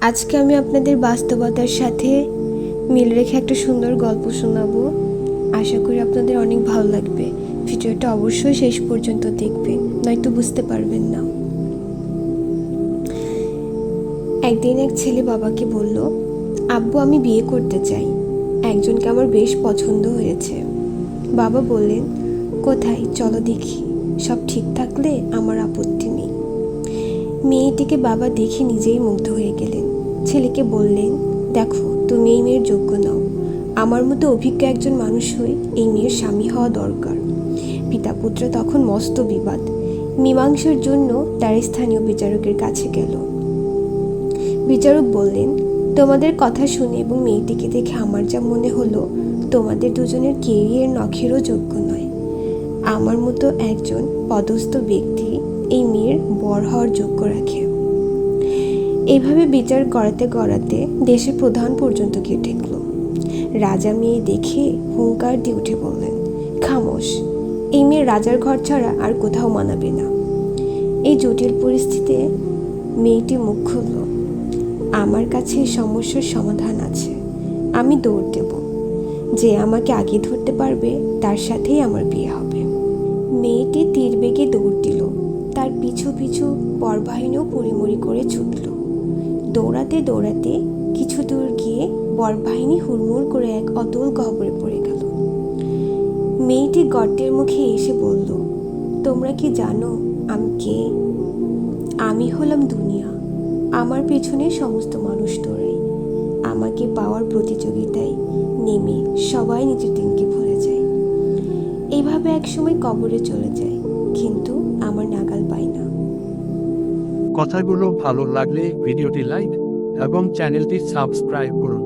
আজকে আমি আপনাদের বাস্তবতার সাথে মিল রেখে একটা সুন্দর গল্প শোনাবো। আশা করি আপনাদের অনেক ভালো লাগবে। ভিডিওটা অবশ্যই শেষ পর্যন্ত দেখবেন, নয়তো বুঝতে পারবেন না। একদিন এক ছেলে বাবাকে বলল, আব্বু, আমি বিয়ে করতে চাই। একজনকে আমার বেশ পছন্দ হয়েছে। বাবা বললেন, কোথায়? চলো দেখি। সব ঠিক থাকলে আমার আপত্তি নেই। মেয়েটিকে বাবা দেখে নিজেই মুগ্ধ হয়ে গেলেন। ছেলেকে বললেন, দেখো, তুমি এই মেয়ের যোগ্য নাও। আমার মতো অভিজ্ঞ একজন মানুষ হয়ে এই মেয়ের স্বামী হওয়া দরকার। পিতা পুত্র তখন মস্ত বিবাদ। মীমাংসার জন্য তার স্থানীয় বিচারকের কাছে গেল। বিচারক বললেন, তোমাদের কথা শুনে এবং মেয়েটিকে দেখে আমার যা মনে হলো, তোমাদের দুজনের কেরিয়ার নখেরও যোগ্য নয়। আমার মতো একজন পদস্থ ব্যক্তি এই মেয়ের বর হওয়ার যোগ্য রাখে। এইভাবে বিচার করাতে করাতে দেশের প্রধান পর্যন্ত গিয়ে ঠেকল। রাজা মেয়ে দেখে হুঙ্কার দিয়ে উঠে বললেন, খামোশ, এই মেয়ে রাজার ঘর ছাড়া আর কোথাও মানাবে না। এই জটিল পরিস্থিতিতে মেয়েটি মুখ খুলল, আমার কাছে সমস্যার সমাধান আছে, আমি দৌড় দেব। যে আমাকে আগে ধরতে পারবে, তার সাথেই আমার বিয়ে হবে। মেয়েটি তীর বেগে দৌড় দিল। দৌড়াতে দৌড়াতে কিছু দূর গিয়ে বরবাহিনী হুড়মুড় করে এক অতল গহ্বরে পড়ে গেল। মেয়েটি গর্তের মুখে এসে বলল, তোমরা কি জানো আমি কে? আমি হলাম দুনিয়া। আমার পেছনে সমস্ত মানুষ দৌড়ায়। আমাকে পাওয়ার প্রতিযোগিতায় নেমে সবাই নিজের দিনকে ভুলে যায়। এইভাবে একসময় কবরে চলে যায়, কিন্তু আমার নাগাল পাই না। কথাগুলো ভালো লাগলে ভিডিওটি লাইক এবং চ্যানেলটি সাবস্ক্রাইব করুন।